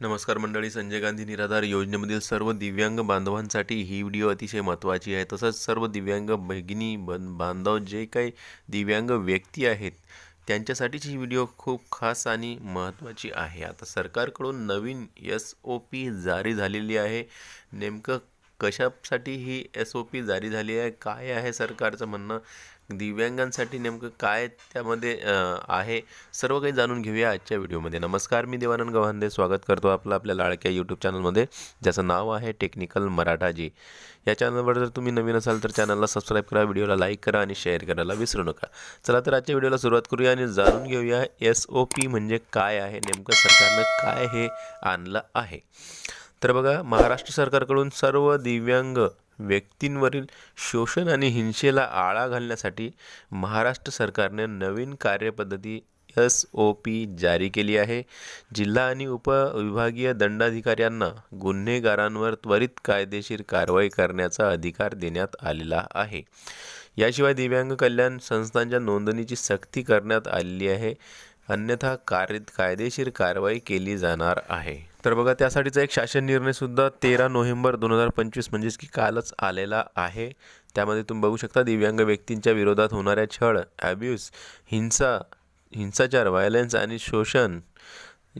नमस्कार मंडळी संजय गांधी निराधार योजनेमधील सर्व दिव्यांग बांधवांसाठी ही व्हिडिओ अतिशय महत्त्वाची आहे. तसंच सर्व दिव्यांग भगिनी बन बांधव जे काही दिव्यांग व्यक्ती आहेत त्यांच्यासाठीची ही व्हिडिओ खूप खास आणि महत्त्वाची आहे. आता सरकारकडून नवीन एस ओ पी जारी झालेली आहे. नेमकं कशासाठी ही एस ओ पी जारी झाली आहे? काय आहे सरकारचं म्हणणं? दिव्यांगांसाठी नेमकं काय त्यामध्ये आहे? सर्व काही जाणून घेऊया आजच्या व्हिडिओमध्ये. नमस्कार मी देवानंद गव्हांदे. स्वागत करतो आपलं आपल्या लाडक्या यूट्यूब चॅनलमध्ये ज्याचं नाव आहे टेक्निकल मराठाजी. या चॅनलवर जर तुम्ही नवीन असाल तर चॅनलला सबस्क्राईब करा व्हिडिओला लाईक करा आणि शेअर करायला विसरू नका. चला तर आजच्या व्हिडिओला सुरुवात करूया आणि जाणून घेऊया एस ओ पी म्हणजे काय आहे? नेमकं सरकारनं काय हे आणलं आहे? तर बघा महाराष्ट्र सरकारकडून सर्व दिव्यांग व्यक्तींवरील शोषण आणि हिंसेला आळा घालण्यासाठी महाराष्ट्र सरकारने नवीन कार्यपद्धती एस ओ पी जारी केली आहे. जिल्हा आणि उपविभागीय दंडाधिकाऱ्यांना गुन्हेगारांवर त्वरित कायदेशीर कारवाई करण्याचा अधिकार देण्यात आलेला आहे. याशिवाय दिव्यांग कल्याण संस्थांच्या नोंदणीची सक्ती करण्यात आलेली आहे. अन्यथा कार्य कायदेशीर कारवाई केली जाणार आहे. तर बघा त्यासाठीचा एक शासन निर्णय सुद्धा तेरा नोव्हेंबर दोन हजार पंचवीस म्हणजेच की कालच आलेला आहे. त्यामध्ये तुम्ही बघू शकता दिव्यांग व्यक्तींच्या विरोधात होणाऱ्या छळ ॲब्यूज हिंसा हिंसाचार व्हायलन्स आणि शोषण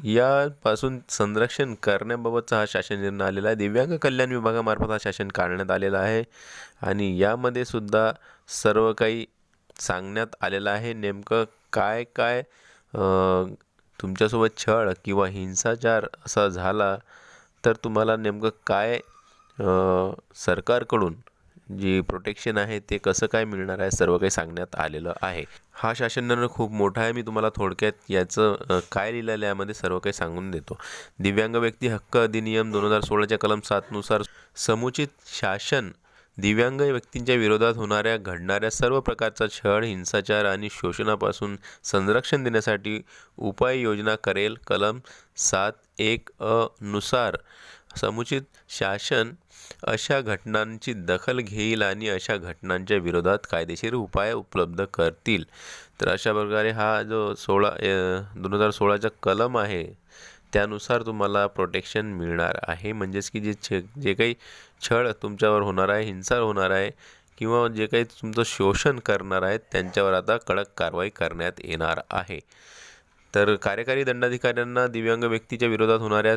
यापासून संरक्षण करण्याबाबतचा हा शासन निर्णय आलेला आहे. दिव्यांग कल्याण विभागामार्फत हा शासन काढण्यात आलेला आहे आणि यामध्ये सुद्धा सर्व काही सांगण्यात आलेलं आहे. नेमकं काय काय तुमच्यासोबत छळ किंवा हिंसाचार असा झाला तर तुम्हाला नेमकं काय सरकारकडून जी प्रोटेक्शन आहे ते कसं काय मिळणार आहे सर्व काही सांगण्यात आलेलं आहे. हा शासन खूप मोठा आहे मी तुम्हाला थोडक्यात याचं काय लिहिलेलं यामध्ये सर्व काही सांगून देतो. दिव्यांग व्यक्ती हक्क अधिनियम दोन हजार सोळाच्या कलम सातनुसार समुचित शासन दिव्यांग व्यक्तींच्या विरोधात होणाऱ्या घडणाऱ्या सर्व प्रकारचा छळ हिंसाचार आणि शोषणापासून संरक्षण देण्यासाठी उपाययोजना करेल. कलम सात एक अ नुसार समुचित शासन अशा घटनांची दखल घेईल आणि अशा घटनांच्या विरोधात कायदेशीर उपाय उपलब्ध करतील. तर अशा प्रकारे हा जो सोळा दोन हजार सोळाचा कलम आहे त्यानुसार तुम्हाला प्रोटेक्शन मिळणार आहे. म्हणजेच की जे छे जे काही छळ तुमच्यावर होणार आहे हिंसा होणार आहे किंवा जे काही तुमचं शोषण करणार आहेत त्यांच्यावर आता कडक कारवाई करण्यात येणार आहे. तर कार्यकारी दंडाधिकाऱ्यांना दिव्यांग व्यक्तीच्या विरोधात होणाऱ्या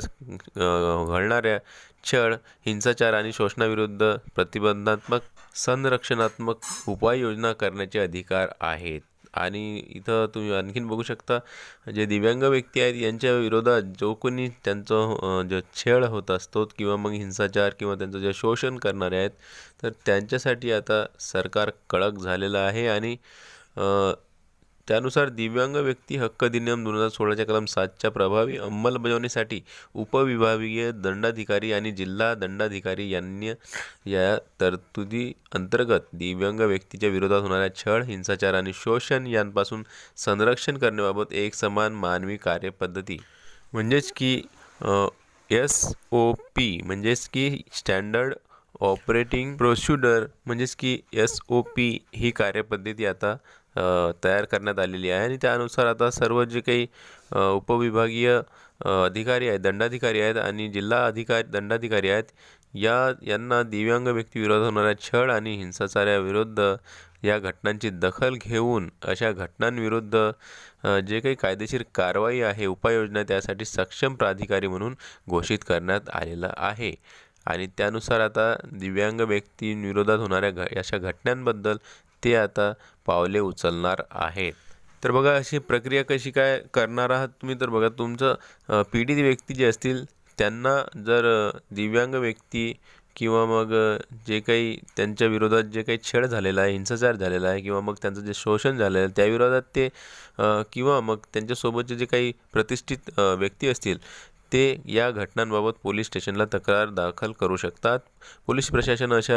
घडणाऱ्या छळ हिंसाचार आणि शोषणाविरुद्ध प्रतिबंधात्मक संरक्षणात्मक उपाययोजना करण्याचे अधिकार आहेत. आणि इथं तुम्ही आणखीन बघू शकता जे दिव्यांग व्यक्ती आहेत यांच्या विरोधात जो कोणी त्यांचं जो छेड होत असतो किंवा मग हिंसाचार किंवा त्यांचं जे शोषण करणारे आहेत तर त्यांच्यासाठी आता सरकार कडक झालेलं आहे आणि त्यानुसार दिव्यांग व्यक्ती हक्क अधिनियम दोन हजार सोळाच्या कलम सातच्या प्रभावी अंमलबजावणीसाठी उपविभागीय दंडाधिकारी आणि जिल्हा दंडाधिकारी यांनी या तरतुदी अंतर्गत दिव्यांग व्यक्तीच्या विरोधात होणाऱ्या छळ हिंसाचार आणि शोषण यांपासून संरक्षण करण्याबाबत एक समान मानवी कार्यपद्धती. म्हणजेच की एस ओ पी म्हणजेच की स्टँडर्ड ऑपरेटिंग प्रोसिडर म्हणजेच की एस ओ पी ही कार्यपद्धती आता तयार करण्यात आलेली आहे आणि त्यानुसार आता सर्व जे काही उपविभागीय अधिकारी आहेत दंडाधिकारी आहेत आणि जिल्हा अधिकारी दंडाधिकारी आहेत या यांना दिव्यांग व्यक्तीविरोधात होणाऱ्या छळ आणि हिंसाचाराविरुद्ध या घटनांची दखल घेऊन अशा घटनांविरुद्ध जे काही कायदेशीर कारवाई आहे उपाययोजना त्यासाठी सक्षम प्राधिकारी म्हणून घोषित करण्यात आलेलं आहे. आणि त्यानुसार आता दिव्यांग व्यक्तींविरोधात होणाऱ्या घ अशा घटनांबद्दल ते आता पावले उचलणार आहेत. तर बघा अशी प्रक्रिया कशी काय करणार आहात तुम्ही? तर बघा तुमचं पीडित व्यक्ती जे असतील त्यांना जर दिव्यांग व्यक्ती किंवा मग जे काही त्यांच्या विरोधात जे काही छेड झालेला आहे हिंसाचार झालेला आहे किंवा मग त्यांचं जे शोषण झालेलं आहे त्या विरोधात ते किंवा मग त्यांच्यासोबतचे जे काही प्रतिष्ठित व्यक्ती असतील ते या घटनांबाबत पोलीस स्टेशनला तक्रार दाखल करू शकतात. पोलीस प्रशासन अशा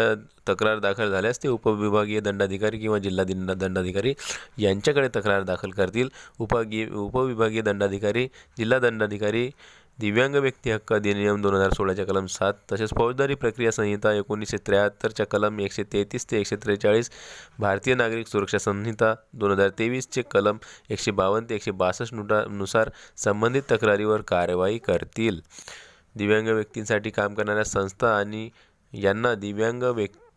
तक्रार दाखल झाल्यास ते उपविभागीय दंडाधिकारी किंवा जिल्हा दंडाधिकारी यांच्याकडे तक्रार दाखल करतील. उपगी उपविभागीय दंडाधिकारी जिल्हा दंडाधिकारी दिव्यांग व्यक्ती हक्क अधिनियम दोन हजार सोळाच्या कलम सात तसेच फौजदारी प्रक्रिया संहिता एकोणीसशे त्र्याहत्तरच्या कलम एकशे तेहतीस ते एकशे त्रेचाळीस भारतीय नागरिक सुरक्षा संहिता दोन हजार तेवीसचे कलम एकशे बावन्न ते एकशे बासष्ट नुटा नुसार संबंधित तक्रारीवर कारवाई करतील. दिव्यांग व्यक्तींसाठी काम करणाऱ्या संस्था आणि यांना दिव्यांग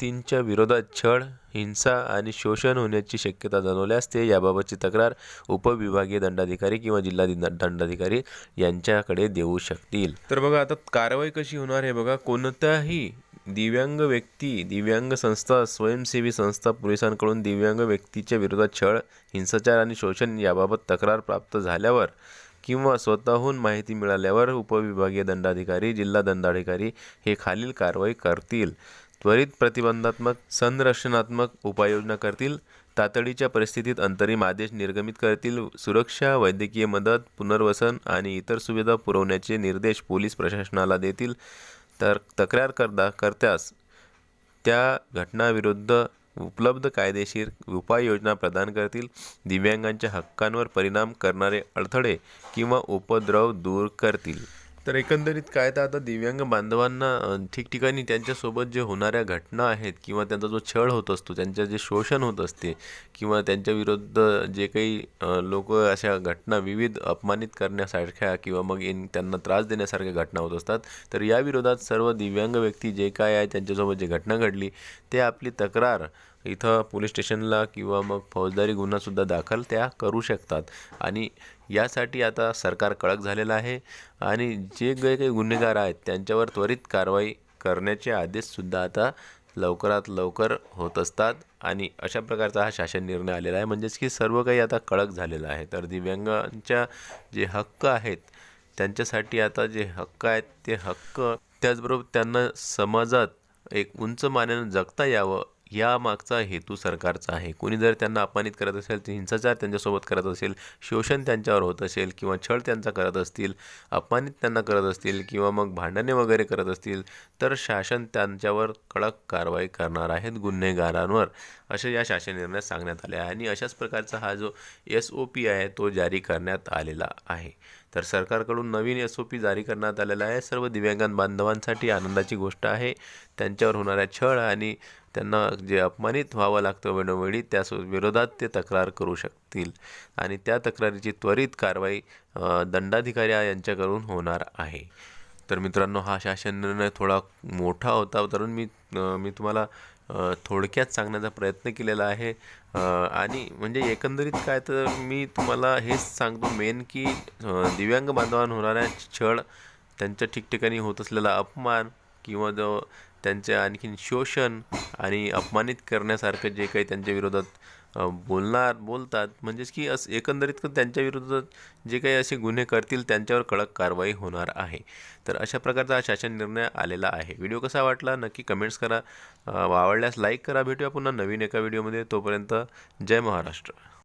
व्यक्तींच्या विरोधात छळ हिंसा आणि शोषण होण्याची शक्यता जाणवल्यास ते याबाबतची तक्रार उपविभागीय दंडाधिकारी किंवा जिल्हा दंडाधिकारी यांच्याकडे देऊ शकतील. तर बघा आता कारवाई कशी होणार हे बघा. कोणत्याही दिव्यांग व्यक्ती दिव्यांग संस्था स्वयंसेवी संस्था पोलिसांकडून दिव्यांग व्यक्तीच्या विरोधात छळ हिंसाचार आणि शोषण याबाबत तक्रार प्राप्त झाल्यावर किंवा स्वतःहून माहिती मिळाल्यावर उपविभागीय दंडाधिकारी जिल्हा दंडाधिकारी हे खालील कारवाई करतील. त्वरित प्रतिबंधात्मक संरक्षणात्मक उपाययोजना करतील. तातडीच्या परिस्थितीत अंतरिम आदेश निर्गमित करतील. सुरक्षा वैद्यकीय मदत पुनर्वसन आणि इतर सुविधा पुरवण्याचे निर्देश पोलीस प्रशासनाला देतील. तर तक्रार करदा करत्यास त्या घटनाविरुद्ध उपलब्ध कायदेशीर उपाययोजना प्रदान करतील. दिव्यांगांच्या हक्कांवर परिणाम करणारे अडथळे किंवा उपद्रव दूर करतील. तर एकंदरीत काय तर आता दिव्यांग बांधवांना ठिकठिकाणी त्यांच्यासोबत जे होणाऱ्या घटना आहेत किंवा त्यांचा जो छळ होत असतो त्यांचं जे शोषण होत असते किंवा त्यांच्या विरुद्ध जे काही लोक अशा घटना विविध अपमानित करण्यासारख्या किंवा मग इन त्यांना त्रास देण्यासारख्या घटना होत असतात तर याविरोधात सर्व दिव्यांग व्यक्ती जे काय आहे त्यांच्यासोबत जे घटना घडली ते आपली तक्रार इथं पोलीस स्टेशनला किंवा मग फौजदारी गुन्हासुद्धा दाखल त्या करू शकतात. आणि यासाठी आता सरकार कडक झालेलं आहे. आणि जे काही काही गुन्हेगार आहेत त्यांच्यावर त्वरित कारवाई करण्याचे आदेशसुद्धा आता लवकरात लवकर होत असतात. आणि अशा प्रकारचा हा शासन निर्णय आलेला आहे. म्हणजेच की सर्व काही आता कडक झालेलं आहे. तर दिव्यांगांच्या जे हक्क आहेत त्यांच्यासाठी आता जे हक्क आहेत ते हक्क त्याचबरोबर त्यांना समाजात एक उंच मानेनं जगता यावं या मागचा हेतू सरकारचा आहे. कोणी जर त्यांना अपमानित करत असेल ते हिंसाचार त्यांच्यासोबत करत असेल शोषण त्यांच्यावर होत असेल किंवा छळ त्यांचा करत असतील अपमानित त्यांना करत असतील किंवा मग भांडणे वगैरे करत असतील तर शासन त्यांच्यावर कडक कारवाई करणार आहेत गुन्हेगारांवर असे या शासन निर्णयात सांगण्यात आले आहे आणि अशाच प्रकारचा हा जो एस ओ पी आहे तो जारी करण्यात आलेला आहे. तर सरकारकडून नवीन एस ओ पी जारी करण्यात आलेला आहे. सर्व दिव्यांग बांधवांसाठी आनंदाची गोष्ट आहे. त्यांच्यावर होणाऱ्या छळ आणि त्यांना जे अपमानित व्हावं लागतं वेळोवेळी त्या विरोधात ते तक्रार करू शकतील. आणि त्या तक्रारीची त्वरित कारवाई दंडाधिकारी यांच्याकडून होणार आहे. तर मित्रांनो हा शासन निर्णय थोडा मोठा होता तर मी मी तुम्हाला थोडक्यात सांगण्याचा प्रयत्न केलेला आहे. आणि म्हणजे एकंदरीत काय तर मी तुम्हाला हेच सांगतो. मेन की दिव्यांग बांधवांना होणाऱ्या छळ त्यांच्या ठिकठिकाणी होत असलेला अपमान किंवा जो त्यांचे आणखीन शोषण आणि अपमानित करण्यासारखं जे काही त्यांच्या विरोधात बोलणार बोलतात. म्हणजेच की असं एकंदरीत त्यांच्या विरुद्ध जे काही असे गुन्हे करतील त्यांच्यावर कडक कारवाई होणार आहे. तर अशा प्रकारचा हा शासन निर्णय आलेला आहे. व्हिडिओ कसा वाटला नक्की कमेंट्स करा. आवडल्यास लाईक करा. भेटूया पुन्हा नवीन एका व्हिडिओमध्ये. तोपर्यंत जय महाराष्ट्र.